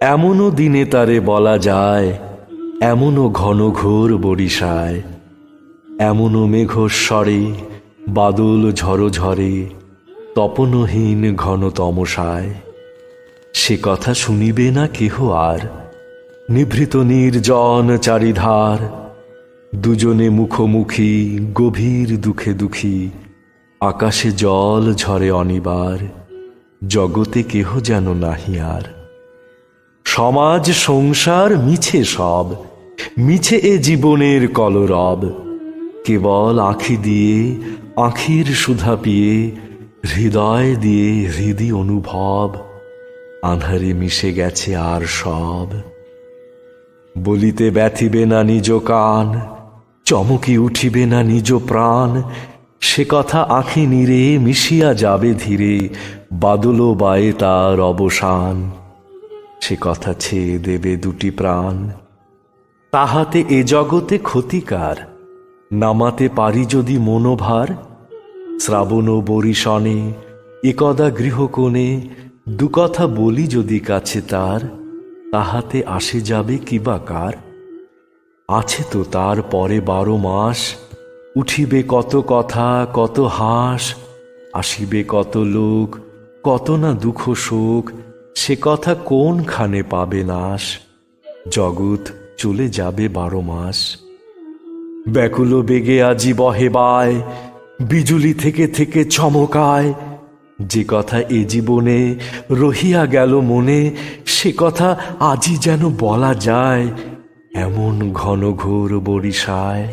এমনও দিনে তারে বলা যায়, এমনও ঘন ঘোর বরিশায়। এমনও মেঘস্বরে, বাদল ঝড়ো ঝরে তপনহীন ঘন তমসায়। সে কথা শুনিবে না কেহ আর, নিভৃত নির্জন চারিধার। দুজনে মুখোমুখি, গভীর দুঃখে দুঃখী, আকাশে জল ঝরে অনিবার, জগতে কেহ যেন নাহি আর। সমাজ, সংসার মিছে সব, মিছে এ জীবনের কলরব। কেবল আঁখি দিয়ে, আঁখির সুধা পিয়ে, হৃদয় দিয়ে হৃদি অনুভব আঁধারে মিশে গেছে আর সব। বলিতে ব্যথিবে না নিজ কান, চমকি উঠিবে না নিজ প্রাণ, সে কথা আঁখি নিরে মিশিয়া যাবে ধীরে, বাদল বায়ে তার অবসান। সে কথা ছেয়ে দেবে দুটি প্রাণ। তাহাতে এ জগতে ক্ষতিকার, নামাতে পারি যদি মনোভার। শ্রাবণ বরিশনে একদা গৃহকোণে দুকথা বলি যদি কাছে তার, তাহাতে আসে যাবে কিবা কার। আছে তো তার পরে বারো মাস, উঠিবে কত কথা, কত হাস, আসিবে কত লোক, কত না দুঃখ শোক সে কথা কোনখানে পাবে নাশ? জগৎ চলে যাবে বারো মাস। ব্যাকুল বেগে আজি বহে বায়, বিজুলি থেকে থেকে চমকায়। যে কথা এ জীবনে রহিয়া গেল মনে, সে কথা আজই যেন বলা যায়, এমন ঘন ঘোর বরিশায়।